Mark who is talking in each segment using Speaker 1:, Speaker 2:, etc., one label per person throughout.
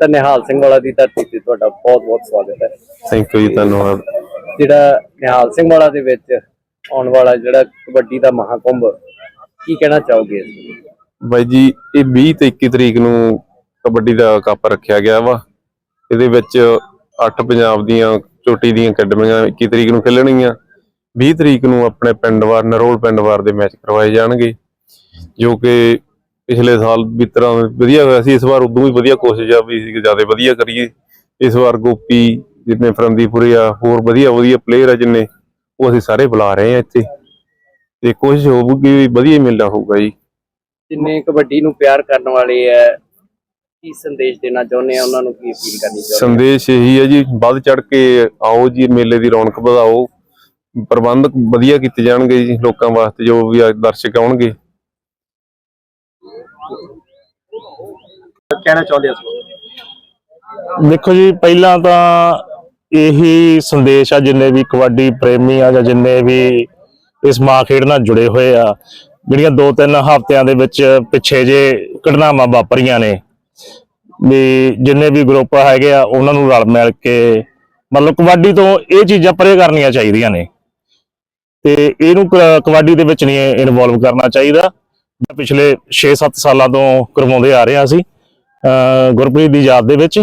Speaker 1: ਤਾਂ ਨਿਹਾਲ ਸਿੰਘ ਵਾਲਾ ਦੀ ਧਰਤੀ ਤੇ ਤੁਹਾਡਾ ਬਹੁਤ ਬਹੁਤ ਸਵਾਗਤ ਹੈ।
Speaker 2: ਥੈਂਕ ਯੂ ਜੀ ਧੰਨਵਾਦ।
Speaker 1: ਜਿਹੜਾ ਨਿਹਾਲ ਸਿੰਘ ਵਾਲਾ ਦੇ ਵਿੱਚ ਆਉਣ ਵਾਲਾ ਜਿਹੜਾ ਕਬੱਡੀ ਦਾ ਮਹਾਕੁੰਭ ਕੀ ਕਹਿਣਾ ਚਾਹੋਗੇ ਇਸ?
Speaker 2: ਬਾਈ ਜੀ ਇਹ 20 ਤੇ 21 ਤਰੀਕ ਨੂੰ ਕਬੱਡੀ ਦਾ ਕੱਪ ਰੱਖਿਆ ਗਿਆ ਵਾ। ਇਹਦੇ ਵਿੱਚ 8 ਪੰਜਾਬ ਦੀਆਂ ਚੋਟੀ ਦੀਆਂ ਅਕੈਡਮੀਆਂ 21 ਤਰੀਕ ਨੂੰ ਖੇਲਣਗੀਆਂ। 20 ਤਰੀਕ ਨੂੰ ਆਪਣੇ ਪਿੰਡਵਾਰ ਨਰੋਲ ਪਿੰਡਵਾਰ ਦੇ ਮੈਚ ਕਰਵਾਏ ਜਾਣਗੇ ਜੋ ਕਿ ਪਿਛਲੇ ਸਾਲ ਵੀ ਤਰ੍ਹਾਂ ਵਧੀਆ ਹੋਇਆ ਸੀ ਇਸ ਵਾਰ ਉਦੋਂ ਵੀ ਵਧੀਆ ਕੋਸ਼ਿਸ਼ ਆ ਵੀ ਜ਼ਿਆਦਾ ਵਧੀਆ ਕਰੀਏ। ਇਸ ਵਾਰ ਗੋਪੀ ਜਿੰਨੇ ਫਰੰਦੀਪੁਰੇ ਆ ਹੋਰ ਵਧੀਆ ਵਧੀਆ ਪਲੇਅਰ ਆ ਜਿੰਨੇ ਉਹ ਅਸੀਂ ਸਾਰੇ ਬੁਲਾ ਰਹੇ ਆ ਇੱਥੇ। ਤੇ ਕੋਸ਼ਿਸ਼ ਹੋਊਗੀ ਵੀ ਵਧੀਆ ਮੇਲਾ ਹੋਊਗਾ ਜੀ।
Speaker 1: ਜਿੰਨੇ ਕਬੱਡੀ ਨੂੰ ਪਿਆਰ ਕਰਨ ਵਾਲੇ ਹੈ ਕੀ ਸੰਦੇਸ਼ ਦੇਣਾ ਚਾਹੁੰਦੇ ਆ? ਉਹਨਾਂ ਨੂੰ ਕੀ ਅਪੀਲ ਕਰਨੀ ਚਾਹੁੰਦੇ
Speaker 2: ਸੰਦੇਸ਼ ਇਹੀ ਹੈ ਜੀ ਵੱਧ ਚੜ ਕੇ ਆਓ ਜੀ ਮੇਲੇ ਦੀ ਰੌਣਕ ਵਧਾਓ। ਪ੍ਰਬੰਧ ਵਧੀਆ ਕੀਤੇ ਜਾਣਗੇ ਜੀ ਲੋਕਾਂ ਵਾਸਤੇ ਜੋ ਵੀ ਆ ਦਰਸ਼ਕ ਆਉਣਗੇ।
Speaker 1: ਕਹਿਣਾ ਚਾਹੁੰਦੇ ਹੋ
Speaker 3: ਦੇਖੋ ਜੀ, ਪਹਿਲਾਂ ਤਾਂ ਇਹੀ ਸੰਦੇਸ਼ ਆ, ਜਿੰਨੇ ਵੀ ਕਬੱਡੀ ਪ੍ਰੇਮੀ ਆ ਜਾਂ ਜਿੰਨੇ ਵੀ ਇਸ ਮਾਂ ਖੇਡ ਨਾਲ ਜੁੜੇ ਹੋਏ ਆ, ਜਿਹੜੀਆਂ ਦੋ ਤਿੰਨ ਹਫ਼ਤਿਆਂ ਦੇ ਵਿੱਚ ਪਿੱਛੇ ਜੇ ਘਟਨਾਵਾਂ ਵਾਪਰੀਆਂ ਨੇ, ਵੀ ਜਿੰਨੇ ਵੀ ਗਰੁੱਪ ਹੈਗੇ ਆ, ਉਹਨਾਂ ਨੂੰ ਰਲ ਮਿਲ ਕੇ ਮਤਲਬ ਕਬੱਡੀ ਤੋਂ ਇਹ ਚੀਜ਼ਾਂ ਪਰੇ ਕਰਨੀਆਂ ਚਾਹੀਦੀਆਂ ਨੇ। ਤੇ ਇਹਨੂੰ ਕਬੱਡੀ ਦੇ ਵਿੱਚ ਨਹੀਂ ਇਨਵੋਲਵ ਕਰਨਾ ਚਾਹੀਦਾ। ਪਿਛਲੇ 6-7 ਸਾਲਾਂ ਤੋਂ ਕਰਵਾਉਂਦੇ ਆ ਰਹੇ ਹਾਂ ਅਸੀਂ ਗੁਰਪ੍ਰੀਤ ਦੀ ਯਾਦ ਦੇ ਵਿੱਚ।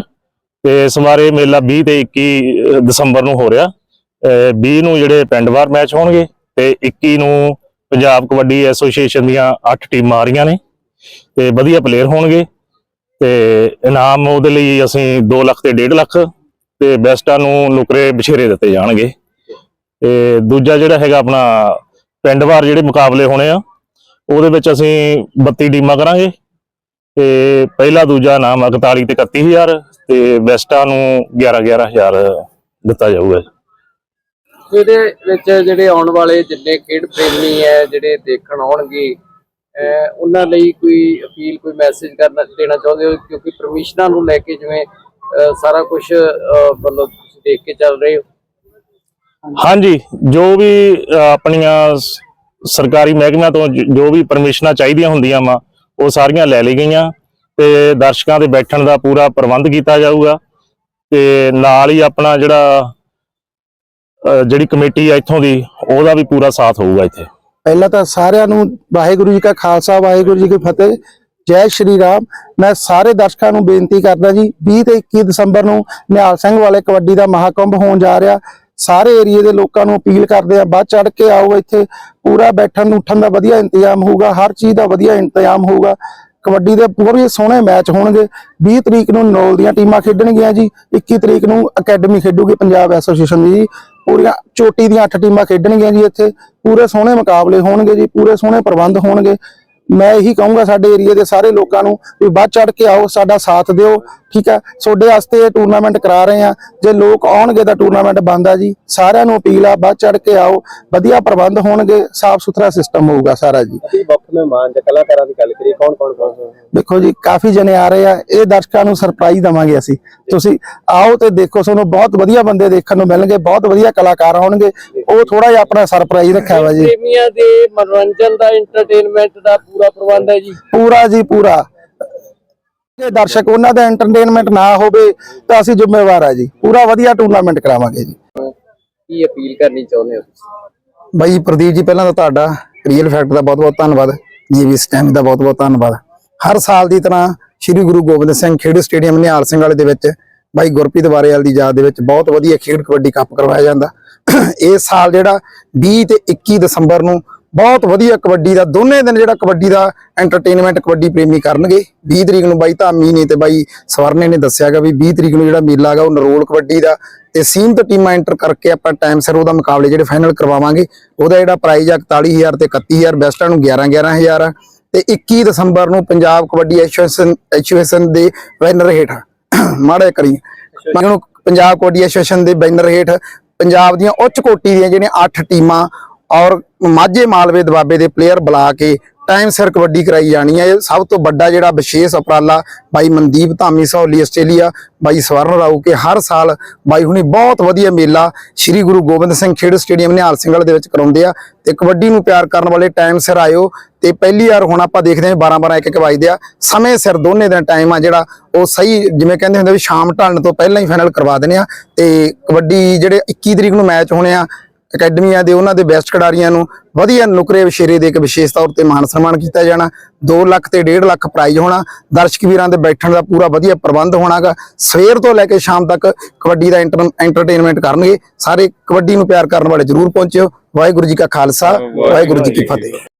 Speaker 3: ਤੇ ਇਸ ਮੇਲਾ 20 ਤੇ 21 ਦਸੰਬਰ ਨੂੰ ਹੋ ਰਿਹਾ। ਅਹ 20 ਨੂੰ ਜਿਹੜੇ ਪਿੰਡ ਵਾਰ ਮੈਚ ਹੋਣਗੇ ਤੇ 21 ਨੂੰ ਪੰਜਾਬ ਕਬੱਡੀ ਐਸੋਸੀਏਸ਼ਨ ਦੀਆਂ 8 ਟੀਮਾਂ ਆ ਰਹੀਆਂ ਨੇ। ਤੇ ਵਧੀਆ ਪਲੇਅਰ ਹੋਣਗੇ। ਤੇ ਇਨਾਮ ਉਹਦੇ ਲਈ ਅਸੀਂ 2 ਲੱਖ ਤੇ 1.5 ਲੱਖ ਤੇ ਬੈਸਟਾਂ ਨੂੰ ਨੁਕਰੇ ਬਛੇਰੇ ਦਿੱਤੇ ਜਾਣਗੇ। ਤੇ ਦੂਜਾ ਜਿਹੜਾ ਹੈਗਾ ਆਪਣਾ ਪਿੰਡ ਵਾਰ ਜਿਹੜੇ ਮੁਕਾਬਲੇ ਹੋਣੇ ਆ ਉਹਦੇ ਵਿੱਚ ਅਸੀਂ 32 ਟੀਮਾਂ ਕਰਾਂਗੇ ਤੇ ਪਹਿਲਾ ਦੂਜਾ ਨਾਮ 41 ਤੇ 31000 ਤੇ ਵੈਸਟਾ ਨੂੰ 11 11000 ਦਿੱਤਾ ਜਾਊਗਾ
Speaker 1: ਇਹਦੇ ਵਿੱਚ ਜਿਹੜੇ ਆਉਣ ਵਾਲੇ ਜਿੰਨੇ ਖੇਡ ਪ੍ਰੇਮੀ ਹੈ ਜਿਹੜੇ ਦੇਖਣ ਆਉਣਗੇ ਉਹਨਾਂ ਲਈ ਕੋਈ ਅਪੀਲ ਕੋਈ ਮੈਸੇਜ ਕਰਨਾ ਦੇਣਾ ਚਾਹੁੰਦੇ ਹੋ? ਕਿਉਂਕਿ ਪਰਮਿਸ਼ਨਾਂ ਨੂੰ ਲੈ ਕੇ ਜਿਵੇਂ ਸਾਰਾ ਕੁਝ ਮਤਲਬ ਤੁਸੀਂ ਦੇਖ ਕੇ ਚੱਲ ਰਹੇ ਹੋ।
Speaker 3: ਹਾਂਜੀ ਜੋ ਵੀ ਆਪਣੀਆਂ ਸਰਕਾਰੀ ਮਹਿਕਮਿਆਂ ਤੋਂ ਜੋ ਵੀ ਪਰਮਿਸ਼ਨਾਂ ਚਾਹੀਦੀਆਂ ਹੁੰਦੀਆਂ ਵਾ, ਉਹ ਸਾਰੀਆਂ ਲੈ ਲਈ ਗਈਆਂ ਤੇ ਦਰਸ਼ਕਾਂ ਦੇ ਬੈਠਣ ਦਾ ਪੂਰਾ ਪ੍ਰਬੰਧ ਕੀਤਾ ਜਾਊਗਾ ਤੇ ਨਾਲ ਹੀ ਆਪਣਾ ਜਿਹੜਾ ਜਿਹੜੀ ਕਮੇਟੀ ਆ ਇੱਥੋਂ ਦੀ, ਉਹਦਾ ਵੀ ਪੂਰਾ ਸਾਥ ਹੋਊਗਾ ਇੱਥੇ।
Speaker 4: ਪਹਿਲਾਂ ਤਾਂ ਸਾਰਿਆਂ ਨੂੰ ਵਾਹਿਗੁਰੂ ਜੀ ਕਾ ਖਾਲਸਾ, ਵਾਹਿਗੁਰੂ ਜੀ ਕੀ ਫਤਿਹ, ਜੈ ਸ਼੍ਰੀ ਰਾਮ। ਮੈਂ ਸਾਰੇ ਦਰਸ਼ਕਾਂ ਨੂੰ ਬੇਨਤੀ ਕਰਦਾ ਜੀ 20 ਤੇ 21 ਦਸੰਬਰ ਨੂੰ ਨਿਹਾਲ ਸਿੰਘ ਵਾਲੇ ਕਬੱਡੀ ਦਾ ਮਹਾਕੁੰਭ ਹੋਣ ਜਾ ਰਿਹਾ। ਸਾਰੇ ਏਰੀਏ ਦੇ ਲੋਕਾਂ ਨੂੰ ਅਪੀਲ ਕਰਦੇ ਆ ਬਾਅਦ ਚੜ ਕੇ ਆਓ ਇੱਥੇ, ਪੂਰਾ ਬੈਠਣ ਉੱਠਣ ਦਾ ਵਧੀਆ ਇੰਤਜ਼ਾਮ ਹੋਊਗਾ, ਹਰ ਚੀਜ਼ ਦਾ ਵਧੀਆ ਇੰਤਜ਼ਾਮ ਹੋਊਗਾ। ਕਬੱਡੀ ਦੇ ਪੂਰੇ ਸੋਹਣੇ ਮੈਚ ਹੋਣਗੇ 20 ਤਰੀਕ ਨੂੰ ਨੌਲ ਦੀਆਂ ਟੀਮਾਂ ਖੇਡਣਗੀਆਂ ਜੀ 21 ਤਰੀਕ ਨੂੰ ਅਕੈਡਮੀ ਖੇਡੂਗੀ ਪੰਜਾਬ ਐਸੋਸੀਏਸ਼ਨ ਦੀ ਜੀ। ਪੂਰੀਆਂ ਚੋਟੀ ਦੀਆਂ 8 ਟੀਮਾਂ ਖੇਡਣਗੀਆਂ ਜੀ ਇੱਥੇ, ਪੂਰੇ ਸੋਹਣੇ ਮੁਕਾਬਲੇ ਹੋਣਗੇ ਜੀ, ਪੂਰੇ ਸੋਹਣੇ ਪ੍ਰਬੰਧ ਹੋਣਗੇ। ਮੈਂ ਇਹੀ ਕਹੂੰਗਾ ਸਾਡੇ ਏਰੀਆ ਦੇ ਸਾਰੇ ਲੋਕਾਂ ਨੂੰ ਵੀ ਵੱਧ ਚੜ ਕੇ ਆਓ ਸਾਡਾ ਸਾਥ ਦਿਓ ਠੀਕ ਹੈ? ਤੁਹਾਡੇ ਵਾਸਤੇ ਇਹ ਟੂਰਨਾਮੈਂਟ ਕਰਾ ਰਹੇ ਆ ਜੇ ਲੋਕ ਆਉਣਗੇ ਤਾਂ ਟੂਰਨਾਮੈਂਟ ਬੰਦ ਆ ਜੀ। ਸਾਰਿਆਂ ਨੂੰ ਅਪੀਲ ਆ ਵੱਧ ਚੜ ਕੇ ਆਓ। ਵਧੀਆ ਪ੍ਰਬੰਧ ਹੋਣਗੇ ਸਾਫ਼ ਸੁਥਰਾ ਸਿਸਟਮ ਹੋਊਗਾ ਸਾਰਾ ਜੀ।
Speaker 1: ਅਸੀਂ ਵਕਤ ਮਹਿਮਾਨ ਜਾਂ ਕਲਾਕਾਰਾਂ ਦੀ ਗੱਲ ਕਰੀਏ ਕੌਣ ਕੌਣ ਕੌਣ?
Speaker 4: ਦੇਖੋ ਜੀ ਕਾਫੀ ਜਣੇ ਆ ਰਹੇ ਆ। ਇਹ ਦਰਸ਼ਕਾਂ ਨੂੰ ਸਰਪ੍ਰਾਈਜ਼ ਦਵਾਂਗੇ ਅਸੀਂ। ਤੁਸੀਂ ਆਓ ਤੇ ਦੇਖੋ ਤੁਹਾਨੂੰ ਬਹੁਤ ਵਧੀਆ ਬੰਦੇ ਦੇਖਣ ਨੂੰ ਮਿਲਣਗੇ ਬਹੁਤ ਵਧੀਆ ਕਲਾਕਾਰ ਆਉਣਗੇ। ਉਹ ਥੋੜਾ ਜਿਹਾ ਆਪਣਾ ਸਰਪ੍ਰਾਈਜ਼ ਰੱਖਿਆ ਵਾ ਜੀ।
Speaker 1: ਪ੍ਰੇਮੀਆਂ ਦੇ ਮਨੋਰੰਜਨ ਦਾ ਐਂਟਰਟੇਨਮੈਂਟ ਦਾ ਪੂਰਾ ਪ੍ਰਬੰਧ ਹੈ ਜੀ?
Speaker 4: ਪੂਰਾ ਜੀ ਪੂਰਾ। ਜੇ ਦਰਸ਼ਕ ਉਹਨਾਂ ਦਾ ਐਂਟਰਟੇਨਮੈਂਟ ਨਾ ਹੋਵੇ ਤਾਂ ਅਸੀਂ ਜ਼ਿੰਮੇਵਾਰ ਆ ਜੀ। ਪੂਰਾ ਵਧੀਆ ਟੂਰਨਾਮੈਂਟ ਕਰਾਵਾਂਗੇ ਜੀ।
Speaker 1: ਕੀ ਅਪੀਲ ਕਰਨੀ ਚਾਹੁੰਦੇ ਹੋ ਤੁਸੀਂ?
Speaker 4: ਬਾਈ ਪ੍ਰਦੀਪ ਜੀ ਪਹਿਲਾਂ ਤਾਂ ਤੁਹਾਡਾ ਰੀਅਲ ਫੈਕਟ ਦਾ ਬਹੁਤ ਬਹੁਤ ਧੰਨਵਾਦ ਜੀਵੀ ਸਟੈਮ ਦਾ ਬਹੁਤ ਬਹੁਤ ਧੰਨਵਾਦ। ਹਰ ਸਾਲ ਦੀ ਤਰ੍ਹਾਂ ਸ੍ਰੀ ਗੁਰੂ ਗੋਬਿੰਦ ਸਿੰਘ ਖੇਡ ਸਟੇਡੀਅਮ ਨਿਹਾਲ ਸਿੰਘ ਵਾਲੇ ਦੇ ਵਿੱਚ ਬਾਈ ਗੁਰਪ੍ਰੀਤ ਵਾਰੇਵਾਲ ਦੀ ਯਾਦ ਦੇ ਵਿੱਚ ਬਹੁਤ ਵਧੀਆ ਖੇਡ ਕਬੱਡੀ ਕੱਪ ਕਰਵਾਇਆ ਜਾਂਦਾ। ਇਸ ਸਾਲ ਜਿਹੜਾ 20 ਤੇ 21 ਦਸੰਬਰ ਨੂੰ ਬਹੁਤ ਵਧੀਆ ਕਬੱਡੀ ਦਾ ਦੋਨੇ ਦਿਨ ਜਿਹੜਾ ਕਬੱਡੀ ਦਾ ਐਂਟਰਟੇਨਮੈਂਟ ਕਬੱਡੀ ਪ੍ਰੇਮੀ ਕਰਨਗੇ। 20 ਤਰੀਕ ਨੂੰ ਬਾਈ ਧਾਮੀ ਨੇ ਤੇ ਬਾਈ ਸਵਰਨੇ ਨੇ ਦੱਸਿਆਗਾ ਵੀ 20 ਤਰੀਕ ਨੂੰ ਜਿਹੜਾ ਮੇਲਾ ਹੈਗਾ ਉਹ ਨਰੋਲ ਕਬੱਡੀ ਦਾ ਤੇ ਸੀਮਤ ਟੀਮਾਂ ਐਂਟਰ ਕਰਕੇ ਆਪਾਂ ਟਾਈਮ ਸਿਰ ਉਹਦਾ ਮੁਕਾਬਲੇ ਜਿਹੜੇ ਫਾਈਨਲ ਕਰਵਾਵਾਂਗੇ ਉਹਦਾ ਜਿਹੜਾ ਪ੍ਰਾਈਜ਼ ਆ 41000 ਤੇ 31000 ਬੈਸਟਾਂ ਨੂੰ 11 11000 ਆ ਤੇ 21 ਦਸੰਬਰ ਨੂੰ ਪੰਜਾਬ ਕਬੱਡੀ ਐਸੋਸੀਏਸ਼ਨ ਐਸੋਸੀਏਸ਼ਨ ਦੇ ਬੈਨਰ ਹੇਠ ਮਾੜੇ ਕਰੀ ਮੈਨੂੰ ਪੰਜਾਬ ਕਬੱਡੀ ਐਸੋਸੀਏਸ਼ਨ ਦੇ ਬੈਨਰ ਹੇਠ ਪੰਜਾਬ ਦੀਆਂ ਉੱਚ ਕੋਟੀ ਦੀਆਂ ਜਿਹੜੀਆਂ 8 ਟੀਮਾਂ ਔਰ ਮਾਝੇ ਮਾਲਵੇ ਦਬਾਬੇ ਦੇ ਪਲੇਅਰ ਬੁਲਾ ਕੇ
Speaker 5: ਟਾਈਮ ਸਿਰ ਕਬੱਡੀ ਕਰਾਈ ਜਾਣੀ ਹੈ। ਇਹ ਸਭ ਤੋਂ ਵੱਡਾ ਜਿਹੜਾ ਵਿਸ਼ੇਸ਼ ਉਪਰਾਲਾ ਬਾਈ ਮਨਦੀਪ ਧਾਮੀ ਸਹੌਲੀ ਆਸਟ੍ਰੇਲੀਆ, ਬਾਈ ਸਵਰਨ ਰਾਊ ਕੇ ਹਰ ਸਾਲ ਬਾਈ ਹੁਣੀ ਬਹੁਤ ਵਧੀਆ ਮੇਲਾ ਸ੍ਰੀ ਗੁਰੂ ਗੋਬਿੰਦ ਸਿੰਘ ਖੇਡ ਸਟੇਡੀਅਮ ਨਿਹਾਲ ਸਿੰਘਲ ਦੇ ਵਿੱਚ ਕਰਾਉਂਦੇ ਆ ਤੇ ਕਬੱਡੀ ਨੂੰ ਪਿਆਰ ਕਰਨ ਵਾਲੇ ਟਾਈਮ ਸਿਰ ਆਇਓ ਤੇ ਪਹਿਲੀ ਵਾਰ ਹੁਣ ਆਪਾਂ ਦੇਖਦੇ ਹਾਂ 12 12 1 1 ਵਜਦੇ ਆ। ਸਮੇਂ ਸਿਰ ਦੋਨੇ ਦਿਨ ਟਾਈਮ ਆ ਜਿਹੜਾ ਉਹ ਸਹੀ ਜਿਵੇਂ ਕਹਿੰਦੇ ਹੁੰਦੇ ਵੀ ਸ਼ਾਮ ਢਲਣ ਤੋਂ ਪਹਿਲਾਂ ਹੀ ਫਾਈਨਲ ਕਰਵਾ ਦਿੰਦੇ ਆ ਤੇ ਕਬੱਡੀ ਜਿਹੜੇ 21 ਤਰੀਕ ਨੂੰ ਮੈਚ ਹੋਣੇ ਆ ਅਕੈਡਮੀਆਂ ਦੇ ਉਹਨਾਂ ਦੇ ਬੈਸਟ ਖਿਡਾਰੀਆਂ ਨੂੰ ਵਧੀਆ ਨੁਕਰੇ ਵਿਸ਼ੇਰੇ ਦੇ ਕੇ ਵਿਸ਼ੇਸ਼ ਤੌਰ ਤੇ ਮਾਨ ਸਨਮਾਨ ਕੀਤਾ ਜਾਣਾ 2 ਲੱਖ ਤੇ 1.5 ਲੱਖ ਪ੍ਰਾਈਜ਼ ਹੋਣਾ ਦਰਸ਼ਕ ਵੀਰਾਂ ਦੇ ਬੈਠਣ ਦਾ ਪੂਰਾ ਵਧੀਆ ਪ੍ਰਬੰਧ ਹੋਣਾਗਾ। ਸਵੇਰ ਤੋਂ ਲੈ ਕੇ ਸ਼ਾਮ ਤੱਕ ਕਬੱਡੀ ਦਾ ਐਂਟਰਟੇਨਮੈਂਟ ਕਰਨਗੇ। ਸਾਰੇ ਕਬੱਡੀ ਨੂੰ ਪਿਆਰ ਕਰਨ ਵਾਲੇ ਜਰੂਰ ਪਹੁੰਚਿਓ। ਵਾਹਿਗੁਰੂ ਜੀ ਕਾ ਖਾਲਸਾ ਵਾਹਿਗੁਰੂ ਜੀ ਕੀ ਫਤਿਹ।